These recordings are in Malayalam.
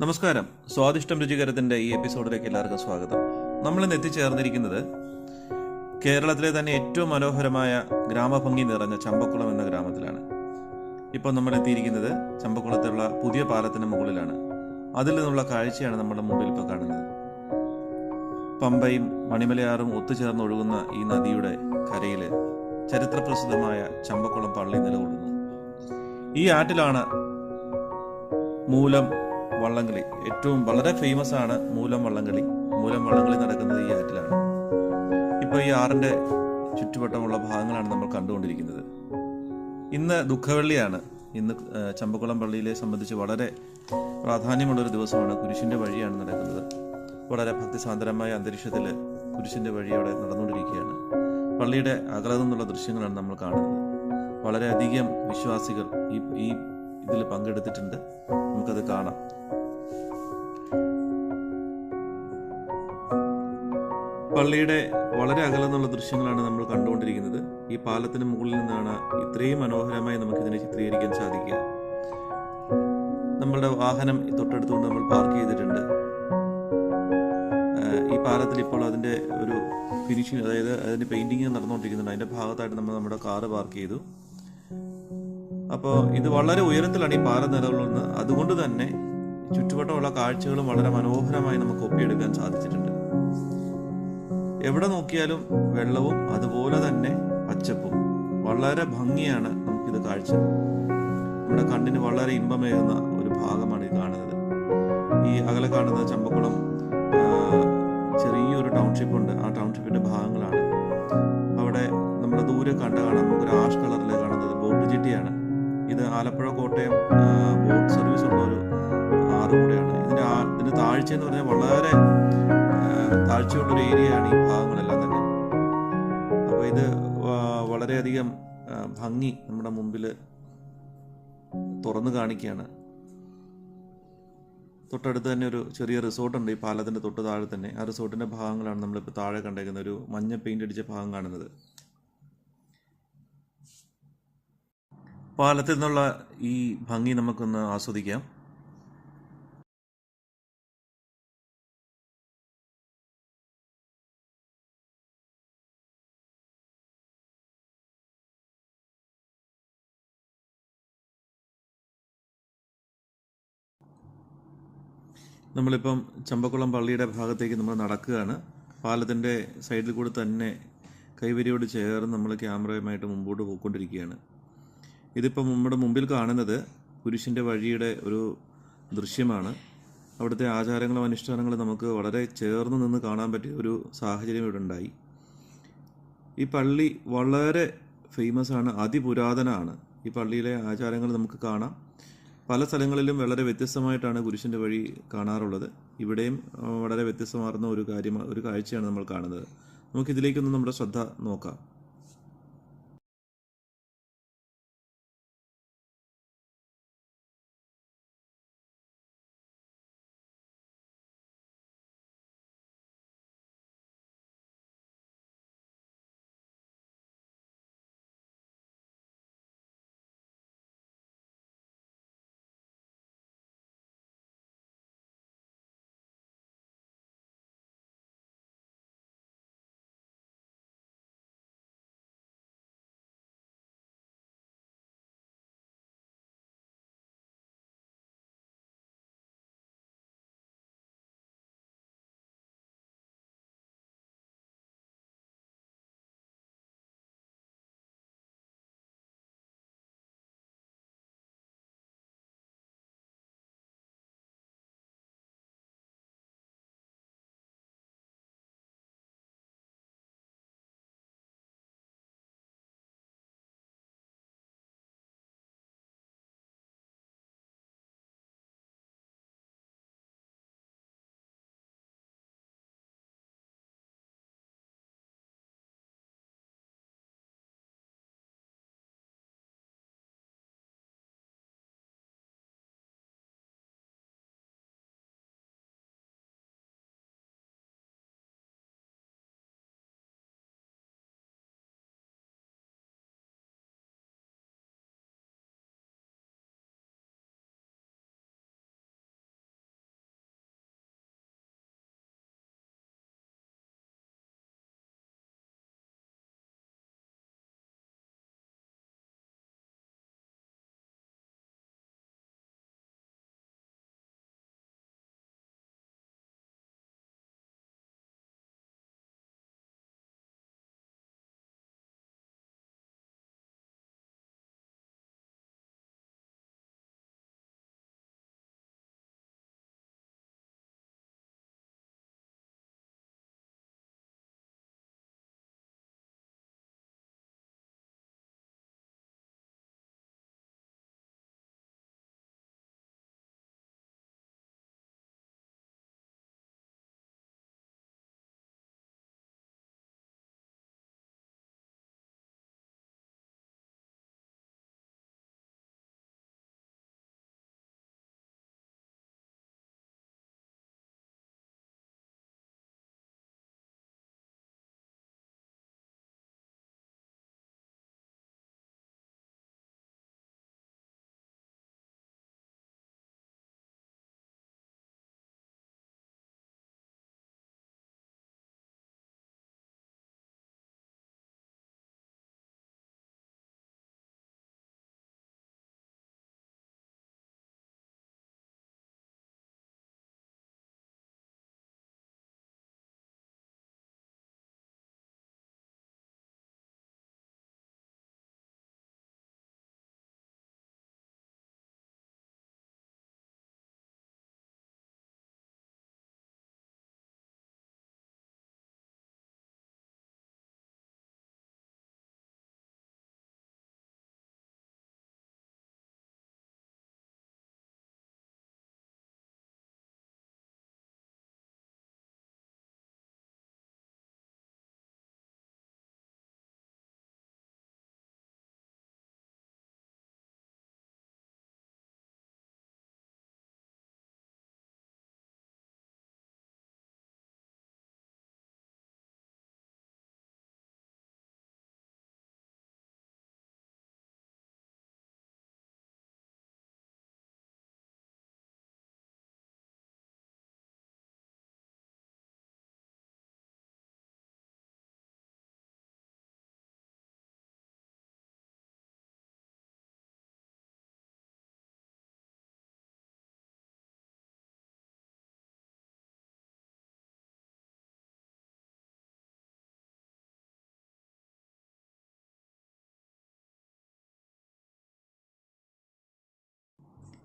നമസ്കാരം. സ്വാദിഷ്ടം രുചികരത്തിന്റെ ഈ എപ്പിസോഡിലേക്ക് എല്ലാവർക്കും സ്വാഗതം. നമ്മൾ ഇന്ന് എത്തിച്ചേർന്നിരിക്കുന്നത് കേരളത്തിലെ തന്നെ ഏറ്റവും മനോഹരമായ ഗ്രാമഭംഗി നിറഞ്ഞ ചമ്പക്കുളം എന്ന ഗ്രാമത്തിലാണ്. ഇപ്പോൾ നമ്മൾ എത്തിയിരിക്കുന്നത് ചമ്പക്കുളത്തുള്ള പുതിയ പാലത്തിന് മുകളിലാണ്. അതിൽ നിന്നുള്ള കാഴ്ചയാണ് നമ്മുടെ മുമ്പിൽ ഇപ്പോൾ കാണുന്നത്. പമ്പയും മണിമലയാറും ഒത്തുചേർന്ന് ഒഴുകുന്ന ഈ നദിയുടെ കരയിൽ ചരിത്രപ്രസിദ്ധമായ ചമ്പക്കുളം പള്ളി നിലകൊള്ളുന്നു. ഈ ആറ്റിലാണ് മൂലം വള്ളംകളി. ഏറ്റവും വളരെ ഫേമസ് ആണ് മൂലം വള്ളംകളി. മൂലം വള്ളംകളി നടക്കുന്നത് ഈ ആറ്റിലാണ്. ഇപ്പോൾ ഈ ആറിന്റെ ചുറ്റുവട്ടമുള്ള ഭാഗങ്ങളാണ് നമ്മൾ കണ്ടുകൊണ്ടിരിക്കുന്നത്. ഇന്ന് ദുഃഖവെള്ളിയാണ്. ഇന്ന് ചമ്പക്കുളം പള്ളിയിലെ സംബന്ധിച്ച് വളരെ പ്രാധാന്യമുള്ളൊരു ദിവസമാണ്. കുരിശിന്റെ വഴിയാണ് നടക്കുന്നത്. വളരെ ഭക്തിസാന്ദ്രമായ അന്തരീക്ഷത്തിൽ കുരിശിന്റെ വഴി അവിടെ നടന്നുകൊണ്ടിരിക്കുകയാണ്. പള്ളിയുടെ അകലതെന്നുള്ള ദൃശ്യങ്ങളാണ് നമ്മൾ കാണുന്നത്. വളരെയധികം വിശ്വാസികൾ ഈ ഈ ഇതിൽ പങ്കെടുത്തിട്ടുണ്ട്. നമുക്കത് കാണാം. പള്ളിയുടെ വളരെ അകലെന്നുള്ള ദൃശ്യങ്ങളാണ് നമ്മൾ കണ്ടുകൊണ്ടിരിക്കുന്നത്. ഈ പാലത്തിന് മുകളിൽ നിന്നാണ് ഇത്രയും മനോഹരമായി നമുക്കിതിനെ ചിത്രീകരിക്കാൻ സാധിക്കുക. നമ്മളുടെ വാഹനം തൊട്ടടുത്തുകൊണ്ട് നമ്മൾ പാർക്ക് ചെയ്തിട്ടുണ്ട്. ഈ പാലത്തിൽ ഇപ്പോൾ അതിന്റെ ഒരു ഫിനിഷിങ് അതായത് അതിന്റെ പെയിന്റിങ് നടന്നുകൊണ്ടിരിക്കുന്നുണ്ട്. അതിന്റെ ഭാഗത്തായിട്ട് നമ്മൾ നമ്മുടെ കാറ് പാർക്ക് ചെയ്തു. അപ്പോൾ ഇത് വളരെ ഉയരത്തിലാണ് ഈ പാറ നിലകൊള്ളുന്നത് അതുകൊണ്ട് തന്നെ ചുറ്റുവട്ടമുള്ള കാഴ്ചകളും വളരെ മനോഹരമായി നമുക്ക് ഒപ്പിയെടുക്കാൻ സാധിച്ചിട്ടുണ്ട്. എവിടെ നോക്കിയാലും വെള്ളവും അതുപോലെ തന്നെ പച്ചപ്പും. വളരെ ഭംഗിയാണ് നമുക്കിത് കാഴ്ച. നമ്മുടെ കണ്ണിന് വളരെ ഇമ്പമേകുന്ന ഒരു ഭാഗമാണ് ഇത് കാണുന്നത്. ഈ അകലെ കാണുന്ന ചമ്പക്കുളം ചെറിയൊരു ടൗൺഷിപ്പ് ഉണ്ട് ആ ടൗൺഷിപ്പിന്റെ ഭാഗങ്ങളാണ്. അവിടെ നമ്മുടെ ദൂരെ കണ്ട കാണാം. നമുക്കൊരു ആഷ് കളറിൽ കാണുന്നത് ബോട്ട് ജെട്ടിയാണ് ഇത് ആലപ്പുഴ കോട്ടയം ബോട്ട് സർവീസ് ഉള്ള ഒരു ആറ് കൂടെയാണ്. ഇതിന്റെ ആ- ഇതിന്റെ താഴ്ച എന്ന് പറഞ്ഞാൽ വളരെ താഴ്ചയുള്ളൊരു ഏരിയയാണ് ഈ ഭാഗങ്ങളെല്ലാം തന്നെ. അപ്പോൾ ഇത് വളരെയധികം ഭംഗി നമ്മുടെ മുമ്പിൽ തുറന്നു കാണിക്കുകയാണ്. തൊട്ടടുത്ത് തന്നെ ഒരു ചെറിയ റിസോർട്ട് ഉണ്ട് ഈ പാലത്തിന്റെ തൊട്ട് താഴെ തന്നെ. ആ റിസോർട്ടിന്റെ ഭാഗങ്ങളാണ് നമ്മളിപ്പോൾ താഴെ കണ്ടേക്കുന്ന ഒരു മഞ്ഞ പെയിന്റ് അടിച്ച ഭാഗം കാണുന്നത്. പാലത്തിൽ നിന്നുള്ള ഈ ഭംഗി നമുക്കൊന്ന് ആസ്വദിക്കാം. നമ്മളിപ്പം ചമ്പക്കുളം പള്ളിയുടെ ഭാഗത്തേക്ക് നമ്മൾ നടക്കുകയാണ്. പാലത്തിന്റെ സൈഡിൽ കൂടെ തന്നെ കൈവരിയോട് ചേർന്ന് നമ്മൾ ക്യാമറയുമായിട്ട് മുമ്പോട്ട് പോയിക്കൊണ്ടിരിക്കുകയാണ്. ഇതിപ്പം നമ്മുടെ മുമ്പിൽ കാണുന്നത് കുരിശിന്റെ വഴിയുടെ ഒരു ദൃശ്യമാണ്. അവിടുത്തെ ആചാരങ്ങളും അനുഷ്ഠാനങ്ങളും നമുക്ക് വളരെ ചേർന്ന് നിന്ന് കാണാൻ പറ്റിയ ഒരു സാഹചര്യം ഇവിടെ ഉണ്ടായി. ഈ പള്ളി വളരെ ഫേമസ് ആണ് അതിപുരാതനമാണ് ഈ പള്ളിയിലെ ആചാരങ്ങൾ നമുക്ക് കാണാം. പല സ്ഥലങ്ങളിലും വളരെ വ്യത്യസ്തമായിട്ടാണ് കുരിശിന്റെ വഴി കാണാറുള്ളത്. ഇവിടെയും വളരെ വ്യത്യസ്തമാർന്ന ഒരു കാര്യം ഒരു കാഴ്ചയാണ് നമ്മൾ കാണുന്നത്. നമുക്കിതിലേക്കൊന്ന് നമ്മുടെ ശ്രദ്ധ നോക്കാം.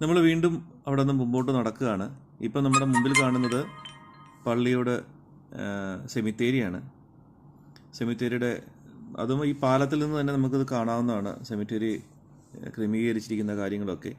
നമ്മൾ വീണ്ടും അവിടെ നിന്ന് മുമ്പോട്ട് നടക്കുകയാണ്. ഇപ്പം നമ്മുടെ മുമ്പിൽ കാണുന്നത് പള്ളിയുടെ സെമിത്തേരിയാണ്. സെമിത്തേരിയുടെ അതും ഈ പാലത്തിൽ നിന്ന് തന്നെ നമുക്കത് കാണാവുന്നതാണ്. സെമിത്തേരി ക്രമീകരിച്ചിരിക്കുന്ന കാര്യങ്ങളൊക്കെ.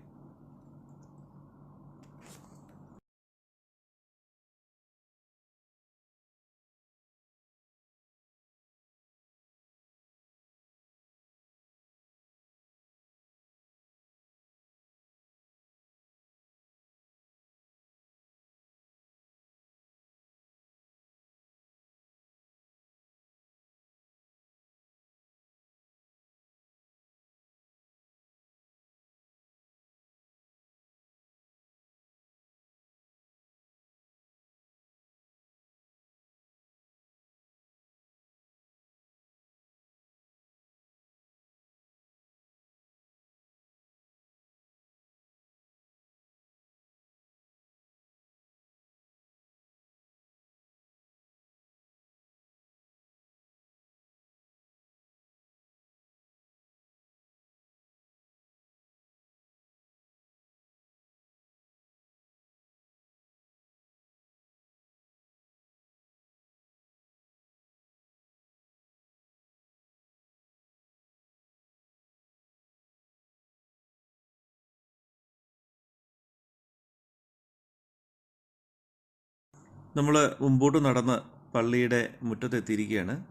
നമ്മൾ മുമ്പോട്ട് നടന്ന് പള്ളിയുടെ മുറ്റത്തെത്തിയിരിക്കുകയാണ്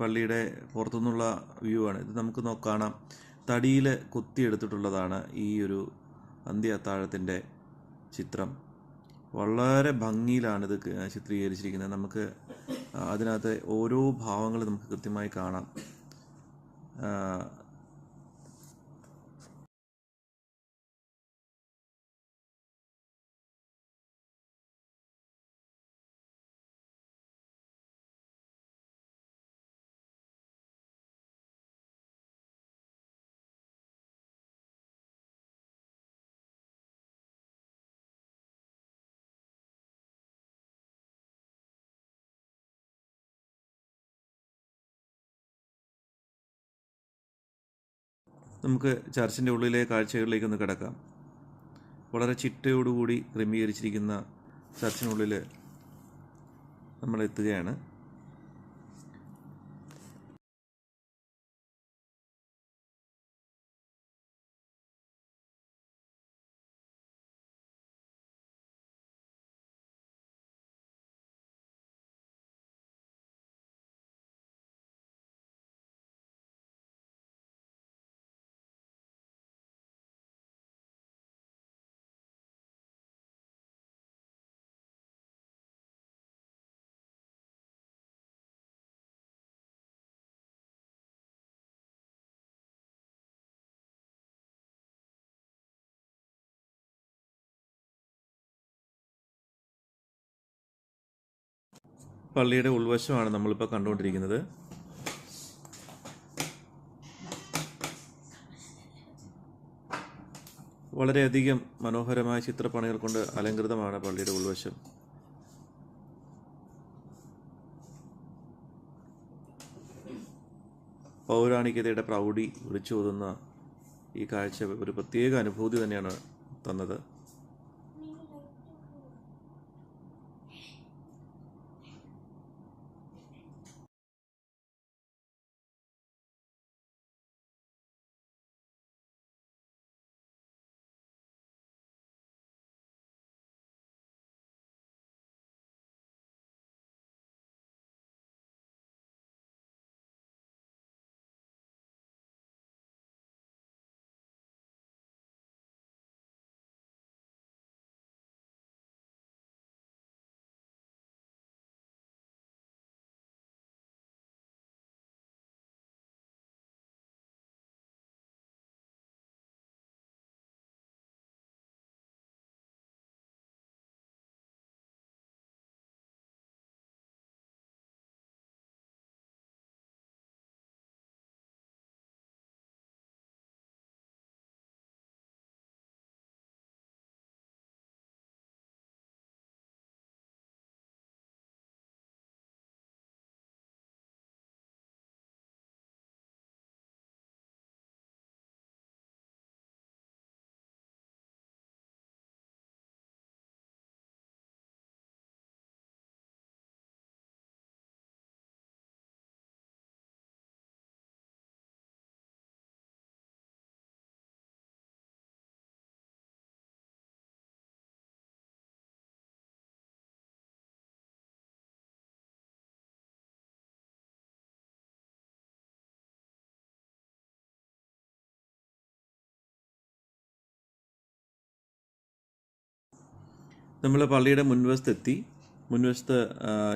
പള്ളിയുടെ പുറത്തുനിന്നുള്ള വ്യൂ ആണ്. ഇത് നമുക്ക് നോ കാണാം. തടിയിൽ കൊത്തിയെടുത്തിട്ടുള്ളതാണ് ഈ ഒരു അന്ത്യ അത്താഴത്തിന്റെ ചിത്രം. വളരെ ഭംഗിയിലാണിത് ചിത്രീകരിച്ചിരിക്കുന്നത്. നമുക്ക് അതിനകത്ത് ഓരോ ഭാവങ്ങളും നമുക്ക് കൃത്യമായി കാണാം. നമുക്ക് ചർച്ചിന്റെ ഉള്ളിലെ കാഴ്ചകളിലേക്ക് ഒന്ന് കിടക്കാം. വളരെ ചിട്ടയോടുകൂടി ക്രമീകരിച്ചിരിക്കുന്ന ചർച്ചിനുള്ളിൽ നമ്മൾ എത്തുകയാണ് പള്ളിയുടെ ഉൾവശമാണ് നമ്മളിപ്പോൾ കണ്ടുകൊണ്ടിരിക്കുന്നത്. വളരെയധികം മനോഹരമായ ചിത്രപ്പണികൾ കൊണ്ട് അലങ്കൃതമാണ് പള്ളിയുടെ ഉൾവശം. പൗരാണികതയുടെ പ്രൗഢി വിളിച്ചോതുന്ന ഈ കാഴ്ച ഒരു പ്രത്യേക അനുഭൂതി തന്നെയാണ് തന്നത്. നമ്മൾ പള്ളിയുടെ മുൻവശത്തെത്തി. മുൻവശത്ത്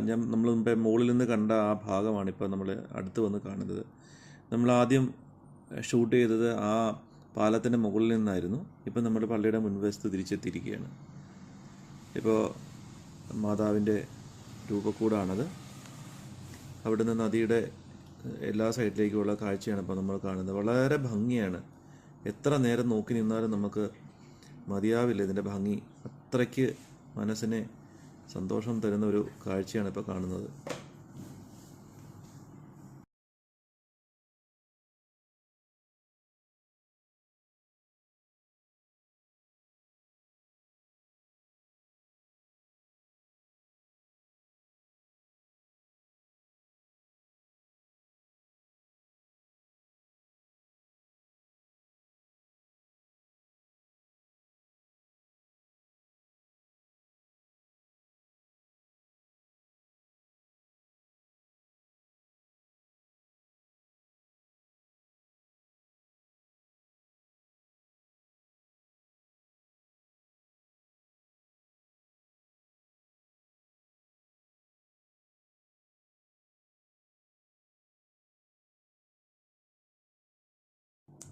ഞാൻ നമ്മൾ മുമ്പേ മുകളിൽ നിന്ന് കണ്ട ആ ഭാഗമാണ് ഇപ്പോൾ നമ്മൾ അടുത്ത് വന്ന് കാണുന്നത്. നമ്മൾ ആദ്യം ഷൂട്ട് ചെയ്തത് ആ പാലത്തിന്റെ മുകളിൽ നിന്നായിരുന്നു. ഇപ്പം നമ്മൾ പള്ളിയുടെ മുൻവശത്ത് തിരിച്ചെത്തിയിരിക്കുകയാണ്. ഇപ്പോൾ മാതാവിന്റെ രൂപക്കൂടാണത്. നിന്ന് നദിയുടെ എല്ലാ സൈഡിലേക്കുമുള്ള കാഴ്ചയാണ് ഇപ്പോൾ നമ്മൾ കാണുന്നത്. വളരെ ഭംഗിയാണ്. എത്ര നേരം നോക്കി നിന്നാലും നമുക്ക് മതിയാവില്ല. ഇതിന്റെ ഭംഗി അത്രയ്ക്ക് മനസ്സിനെ സന്തോഷം തരുന്ന ഒരു കാഴ്ചയാണ് ഇപ്പോൾ കാണുന്നത്.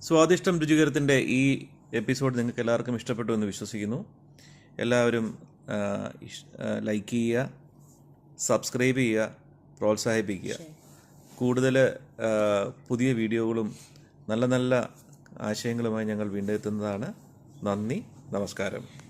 സ്വാദിഷ്ടം രുചികരത്തിന്റെ ഈ എപ്പിസോഡ് നിങ്ങൾക്ക് എല്ലാവർക്കും ഇഷ്ടപ്പെട്ടു എന്ന് വിശ്വസിക്കുന്നു. എല്ലാവരും ലൈക്ക് ചെയ്യുക സബ്സ്ക്രൈബ് ചെയ്യുക പ്രോത്സാഹിപ്പിക്കുക. കൂടുതൽ പുതിയ വീഡിയോകളും നല്ല നല്ല ആശയങ്ങളുമായി ഞങ്ങൾ വീണ്ടെത്തുന്നതാണ്. നന്ദി നമസ്കാരം.